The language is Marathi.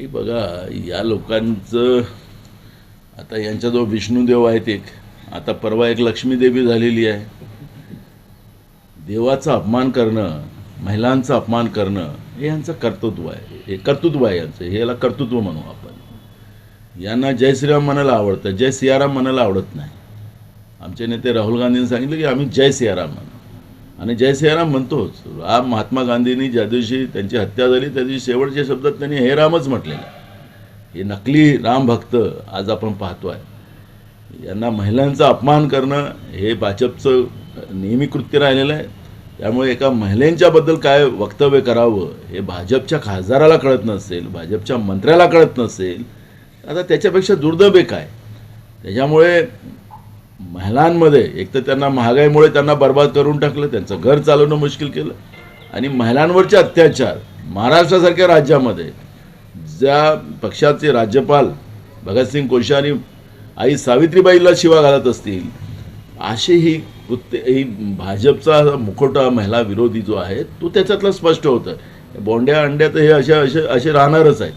हे बघा या लोकांचं आता यांच्याजवळ विष्णुदेव आहेत एक. आता परवा एक लक्ष्मीदेवी झालेली आहे. देवाचा अपमान करणं महिलांचा अपमान करणं हे यांचं कर्तृत्व आहे. हे कर्तृत्व आहे यांचं. हे याला कर्तृत्व म्हणू आपण. यांना जय श्रीराम म्हणायला आवडतं. जय सियाराम म्हणायला आवडत नाही. आमचे नेते राहुल गांधींनी सांगितलं की आम्ही जय सियाराम म्हणू. आणि जय सियाराम म्हणतोच. राम महात्मा गांधींनी ज्या दिवशी त्यांची हत्या झाली त्या दिवशी शेवटच्या शब्दात त्यांनी हे रामच म्हटलेलं आहे. हे नकली राम भक्त आज आपण पाहतोय. यांना महिलांचा अपमान करणं हे भाजपचं नेहमी कृत्य राहिलेलं आहे. त्यामुळे एका महिलांच्याबद्दल काय वक्तव्य करावं हे भाजपच्या खासदाराला कळत नसेल भाजपच्या मंत्र्याला कळत नसेल. आता त्याच्यापेक्षा दुर्दैव काय त्याच्यामुळे महिलांमध्ये एक तर त्यांना महागाईमुळे त्यांना बर्बाद करून टाकलं त्यांचं घर चालवणं मुश्किल केलं. आणि महिलांवरचे अत्याचार महाराष्ट्रासारख्या राज्यामध्ये ज्या पक्षाचे राज्यपाल भगतसिंग कोश्यारी आई सावित्रीबाईला शिवा घालत असतील अशी ही कृत्य ही भाजपचा मुखोटा महिला विरोधी जो आहे तो त्याच्यातलं स्पष्ट होतं. बोंड्या अंड्यात हे अशा असे असे राहणारच आहेत.